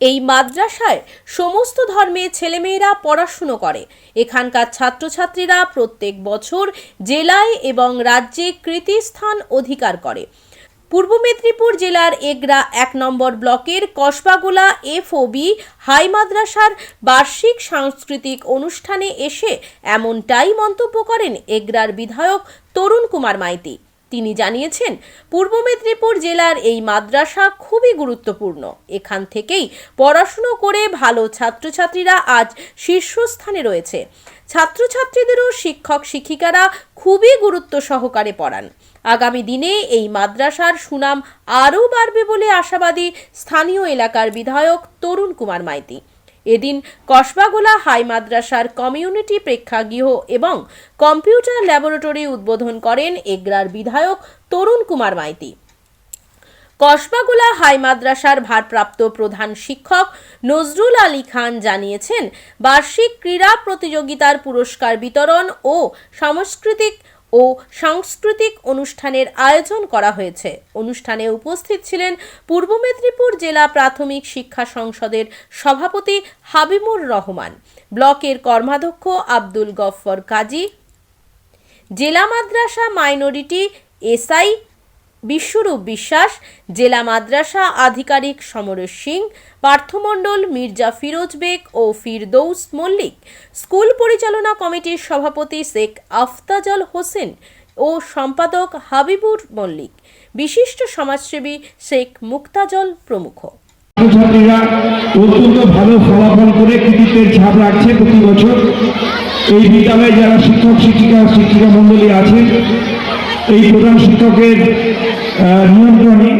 এই মাদ্রাসায় সমস্ত ধর্মের ছেলেমেয়েরা পড়াশুনো করে। এখানকার ছাত্রছাত্রীরা প্রত্যেক বছর জেলায় এবং রাজ্যে কৃতিস্থান অধিকার করে। পূর্ব মেদিনীপুর জেলার এগরা এক নম্বর ব্লকের কসবাগোলা এফওবি হাই মাদ্রাসার বার্ষিক সাংস্কৃতিক অনুষ্ঠানে এসে এমনটাই মন্তব্য করেন এগরার বিধায়ক তরুণ কুমার মাইতি। তিনি জানিয়েছেন, পূর্ব মেদিনীপুর জেলার এই মাদ্রাসা খুবই গুরুত্বপূর্ণ। এখান থেকেই পড়াশুনো করে ভালো ছাত্রছাত্রীরা আজ শীর্ষস্থানে রয়েছে। ছাত্রছাত্রীদেরও শিক্ষক শিক্ষিকারা খুবই গুরুত্ব সহকারে পড়ান। আগামী দিনে এই মাদ্রাসার সুনাম আরও বাড়বে বলে আশাবাদী স্থানীয় এলাকার বিধায়ক তরুণ কুমার মাইতি। এদিন কসবাগোলা হাই মাদ্রাসার কমিউনিটি প্রেক্ষাগৃহ এবং কম্পিউটার ল্যাবরেটরি উদ্বোধন করেন এগরার বিধায়ক তরুণ কুমার মাইতি। কসবাগোলা হাই মাদ্রাসার ভারপ্রাপ্ত প্রধান শিক্ষক নজরুল আলী খান জানিয়েছেন, বার্ষিক ক্রীড়া প্রতিযোগিতার পুরস্কার বিতরণ ও সাংস্কৃতিক ও সাংস্কৃতিক অনুষ্ঠানের আয়োজন করা হয়েছে। অনুষ্ঠানে উপস্থিত ছিলেন পূর্ব মেদিনীপুর জেলা প্রাথমিক শিক্ষা সংসদের সভাপতি হাবিমুর রহমান, ব্লকের কর্মাধ্যক্ষ আব্দুল গফফর কাজী, জেলা মাদ্রাসা মাইনরিটি এসআই বিশ্বরূপ বিশ্বাস, জেলা মাদ্রাসা আধিকারিক সমরেশ সিং, পার্থমণ্ডল মির্জা ফিরোজ বেগ ও ফিরদৌস মল্লিক, স্কুল পরিচালনা কমিটির সভাপতি শেখ আফতাজল হোসেন ও সম্পাদক হাবিবুর মল্লিক, বিশিষ্ট সমাজসেবী শেখ মুক্তাজল প্রমুখ। অত্যন্ত ভালো ফলাফল করে কৃতিত্বের ছাপ রাখছে প্রতি বছর। এই বিদ্যালয়ে যারা শিক্ষক, শিক্ষিকা শিক্ষিকা মণ্ডলী আছেন এই প্রধান শিক্ষকের নিয়ন্ত্রণে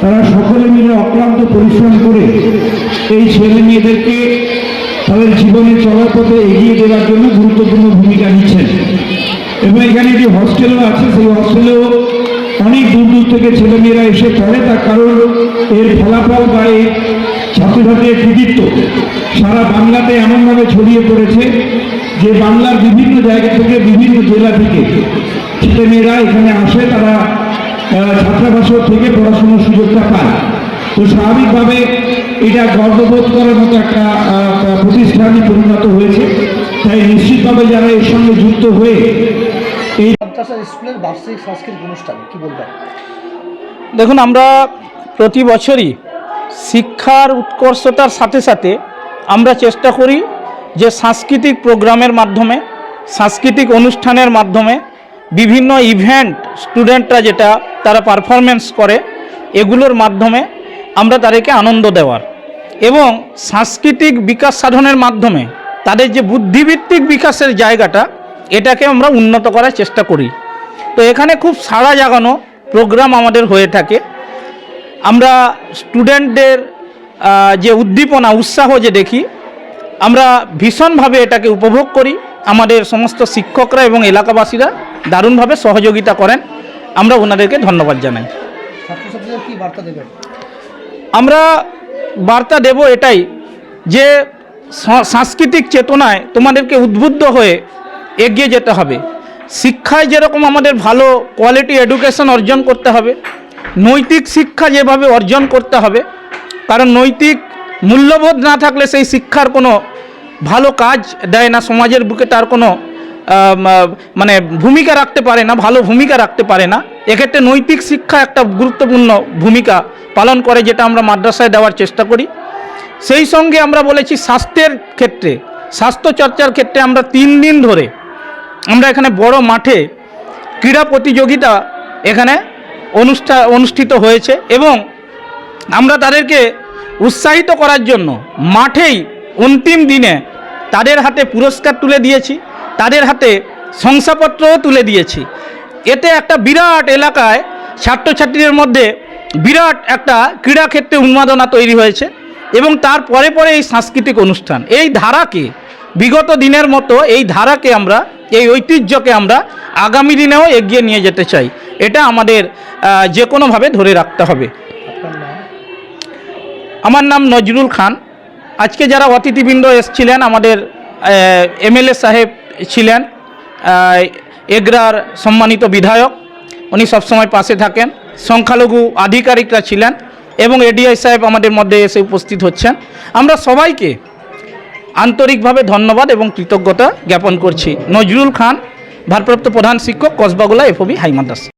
তারা সকলে মিলে অক্লান্ত পরিশ্রম করে এই ছেলে মেয়েদেরকে তাদের জীবনে চলার পথে এগিয়ে দেওয়ার জন্য গুরুত্বপূর্ণ ভূমিকা নিচ্ছেন। এবং এখানে যে হস্টেলও আছে, সেই হস্টেলেও অনেক দূর দূর থেকে ছেলেমেয়েরা এসে পড়ে, তার কারণ এর ফলাফল বা এর ছাত্রছাত্রীর কৃতিত্ব। সারা বাংলাতে এমনভাবে ছড়িয়ে পড়েছে যে বাংলার বিভিন্ন জায়গা থেকে বিভিন্ন জেলা থেকে ছেলেমেয়েরা এখানে আসে তারা আহ, ছাত্রাবাস থেকে পড়াশোনার সুযোগটা পায়। তো স্বাভাবিকভাবে এটা গর্ববোধ করার মতো একটা প্রতিষ্ঠানই পরিণত হয়েছে। তাই নিশ্চিতভাবে যারা এর সঙ্গে যুক্ত হয়ে এই স্কুলের বার্ষিক সাংস্কৃতিক অনুষ্ঠান কি বলবেন? দেখুন আমরা প্রতি বছরই শিক্ষার উৎকর্ষতার সাথে সাথে আমরা চেষ্টা করি যে সাংস্কৃতিক প্রোগ্রামের মাধ্যমে, সাংস্কৃতিক অনুষ্ঠানের মাধ্যমে বিভিন্ন ইভেন্ট স্টুডেন্টরা যেটা তারা পারফরমেন্স করে, এগুলোর মাধ্যমে আমরা তাদেরকে আনন্দ দেওয়ার। এবং সাংস্কৃতিক বিকাশ সাধনের মাধ্যমে তাদের যে বুদ্ধিভিত্তিক বিকাশের জায়গাটা, এটাকে আমরা উন্নত করার চেষ্টা করি। তো এখানে খুব সাড়া জাগানো প্রোগ্রাম আমাদের হয়ে থাকে। আমরা স্টুডেন্টদের যে উদ্দীপনা উৎসাহ যে দেখি আমরা ভীষণভাবে এটাকে উপভোগ করি। আমাদের সমস্ত শিক্ষকরা এবং এলাকাবাসীরা দারুণভাবে সহযোগিতা করেন। আমরা ওনাদেরকে ধন্যবাদ জানাই। আমরা বার্তা দেব এটাই যে সাংস্কৃতিক চেতনায় তোমাদেরকে উদ্বুদ্ধ হয়ে এগিয়ে যেতে হবে। শিক্ষায় যেরকম আমাদের ভালো কোয়ালিটি এডুকেশন অর্জন করতে হবে নৈতিক শিক্ষা যেভাবে অর্জন করতে হবে, কারণ নৈতিক মূল্যবোধ না থাকলে সেই শিক্ষার কোনো ভালো কাজ দেয় না, সমাজের বুকে তার কোনো মানে ভূমিকা রাখতে পারে না, ভালো ভূমিকা রাখতে পারে না। এক্ষেত্রে নৈতিক শিক্ষা একটা গুরুত্বপূর্ণ ভূমিকা পালন করে, যেটা আমরা মাদ্রাসায় দেওয়ার চেষ্টা করি। সেই সঙ্গে আমরা বলেছি স্বাস্থ্যের ক্ষেত্রে, স্বাস্থ্য চর্চার ক্ষেত্রে আমরা তিন দিন ধরে আমরা এখানে বড় মাঠে ক্রীড়া প্রতিযোগিতা এখানে অনুষ্ঠা, অনুষ্ঠিত হয়েছে এবং আমরা তাদেরকে উৎসাহিত করার জন্য মাঠেই অন্তিম দিনে তাদের হাতে পুরস্কার তুলে দিয়েছি, তাদের হাতে শংসাপত্রও তুলে দিয়েছি। এতে একটা বিরাট এলাকায় ছাত্রছাত্রীদের মধ্যে বিরাট একটা ক্রীড়াক্ষেত্রে উন্মাদনা তৈরি হয়েছে এবং তার পরে পরে এই সাংস্কৃতিক অনুষ্ঠান। এই ধারাকে, বিগত দিনের মতো এই ধারাকে আমরা, এই ঐতিহ্যকে আমরা আগামী দিনেও এগিয়ে নিয়ে যেতে চাই। এটা আমাদের যে কোনোভাবে ধরে রাখতে হবে। আমার নাম নজরুল খান। আজকে যারা অতিথিবৃন্দ এসছিলেন, আমাদের এমএলএ সাহেব ছিলেন এগরার সম্মানিত বিধায়ক, উনি সবসময় পাশে থাকেন। সংখ্যালঘু আধিকারিকরা ছিলেন এবং এডিআই সাহেব আমাদের মধ্যে এসে উপস্থিত হচ্ছেন। আমরা সবাইকে আন্তরিকভাবে ধন্যবাদ এবং কৃতজ্ঞতা জ্ঞাপন করছি। নজরুল খান, ভারপ্রাপ্ত প্রধান শিক্ষক কসবাগুলা এফবি হাই মাদ্রাসা।